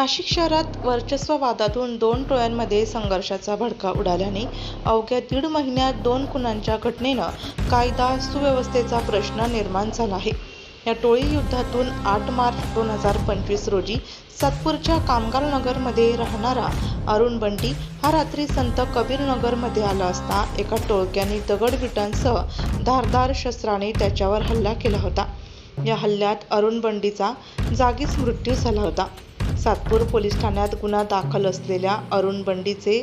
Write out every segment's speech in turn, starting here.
नाशिक शहरात वर्चस्ववादातून दोन टोळ्यांमध्ये संघर्षाचा भडका उडाल्याने अवघ्या दीड महिन्यात दोन खुनांच्या घटनेनं कायदा सुव्यवस्थेचा प्रश्न निर्माण झाला आहे. या टोळी युद्धातून आठ मार्च दोन हजार पंचवीस रोजी सातपूरच्या कामगार नगरमध्ये राहणारा अरुण बंटी हा रात्री संत कबीर नगरमध्ये आला असता एका टोळक्याने दगडविटांसह धारदार शस्त्राने त्याच्यावर हल्ला केला होता. या हल्ल्यात अरुण बंडीचा जागीच मृत्यू झाला होता. सातपूर पोलीस ठाण्यात गुन्हा दाखल असलेल्या अरुण बंडीचे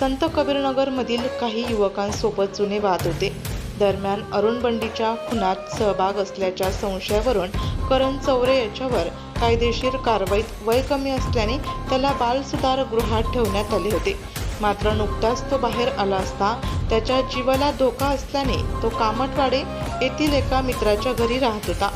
संत कबीरनगरमधील काही युवकांसोबत जुने वाद होते. दरम्यान अरुण बंडीच्या खुनात सहभाग असल्याच्या संशयावरून करण चौरे याच्यावर कायदेशीर कारवाईत वय कमी असल्याने त्याला बालसुधार गृहात ठेवण्यात आले होते. मात्र नुकताच तो बाहेर आला असता त्याच्या जीवाला धोका असल्याने तो कामटवाडे येथील एका मित्राच्या घरी राहत होता.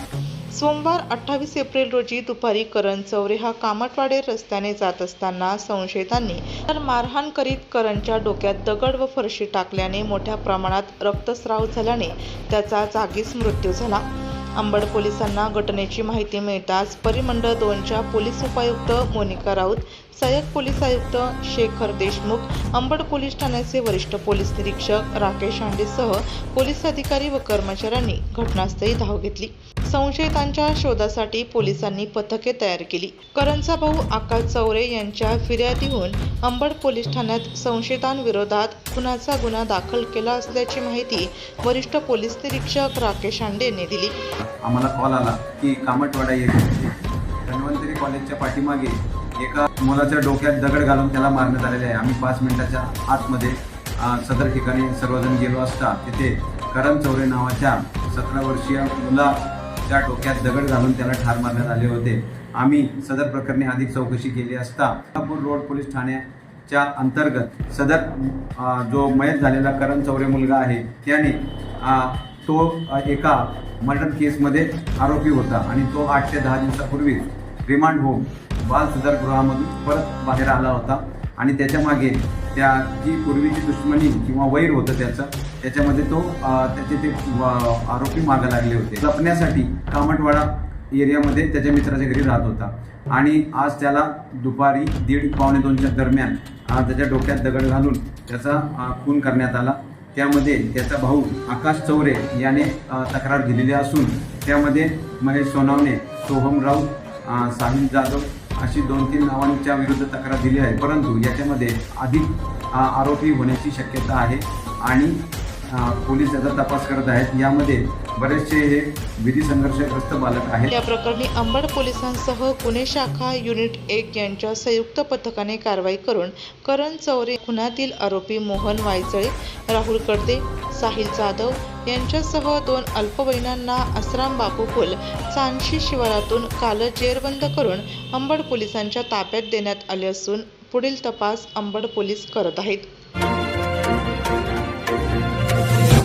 सोमवार अठ्ठावीस एप्रिल रोजी दुपारी करण चौरे हा कामटवाडे रस्त्याने जात असताना संशयितांनी तर मारहाण करीत करणच्या डोक्यात दगड व फरशी टाकल्याने मोठ्या प्रमाणात रक्तस्राव झाल्याने त्याचा जागीच मृत्यू झाला. अंबड पोलिसांना घटनेची माहिती मिळताच परिमंडळ दोनच्या पोलीस उपायुक्त मोनिका राऊत सहाय्यक पोलीस आयुक्त शेखर देशमुख अंबड पोलीस ठाण्याचे वरिष्ठ पोलीस निरीक्षक राकेश आंडेसह पोलीस अधिकारी व कर्मचाऱ्यांनी घटनास्थळी धाव घेतली. संशयितांच्या शोधासाठी पोलिसांनी पथके तयार केली. करणचा भाऊ आकाश चौरे यांच्या फिर्यादीहून अंबड पोलीस ठाण्यात संशयितांविरोधात खुनाचा गुन्हा दाखल केला असल्याची माहिती वरिष्ठ पोलीस निरीक्षक राकेश हांडे यांनी दिली. आम्हाला कॉल आला की कामटवाडा येथे धन्वंतरी कॉलेजच्या पाठीमागे एका मुलाच्या डोक्यात दगड घालून त्याला मारण्यात आलेले आहे. आम्ही पाच मिनिटाच्या आतमध्ये सदर ठिकाणी सर्वजण गेलो असता तिथे करम चौरे नावाच्या सतरा वर्षीय मुलाच्या डोक्यात दगड घालून त्याला ठार मारण्यात आले होते. आम्ही सदर प्रकरणी अधिक चौकशी केली असता कोल्हापूर रोड पोलीस ठाण्याच्या अंतर्गत सदर जो मयत झालेला करण चौरे मुलगा आहे त्याने तो एका मर्डर केसमध्ये आरोपी होता आणि तो आठ ते दहा दिवसापूर्वी रिमांड होऊन बाल सुधारगृहामधून परत बाहेर आला होता. आणि त्याच्यामागे त्या जी पूर्वीची दुश्मनी किंवा वैर होतं त्याचं त्याच्यामध्ये तो त्याचे ते आरोपी मागे लागले होते. जपण्यासाठी कामटवाडा एरियामध्ये त्याच्या मित्राच्या घरी राहत होता. आणि आज त्याला दुपारी दीड पावणे दोनच्या दरम्यान त्याच्या डोक्यात दगड घालून त्याचा खून करण्यात आला. त्यामध्ये त्याचा भाऊ आकाश चौरे याने तक्रार दिलेली असून त्यामध्ये महेश सोनावणे सोहम राऊत साहिल जाधव अशी दोन तीन नावांच्या विरुद्ध तक्रार दिली आहे. परंतु याच्यामध्ये अधिक आरोपी होण्याची शक्यता आहे आणि पोलीस याचा तपास करत आहेत. यामध्ये बरेचसे हे विधी संघर्षग्रस्त बालक आहेत. या प्रकरणी अंबड पोलिसांसह गुन्हे शाखा युनिट एक यांच्या संयुक्त पथकाने कारवाई करून करण चौरे खुनातील आरोपी मोहन वायचळे राहुल कडदे साहिल जाधव यांच्यासह दोन अल्पवयीनांना आसराम बापू पूल चांदशी शिवारातून काल जेरबंद करून अंबड पोलिसांच्या ताब्यात देण्यात आले असून पुढील तपास अंबड पोलीस करत आहेत.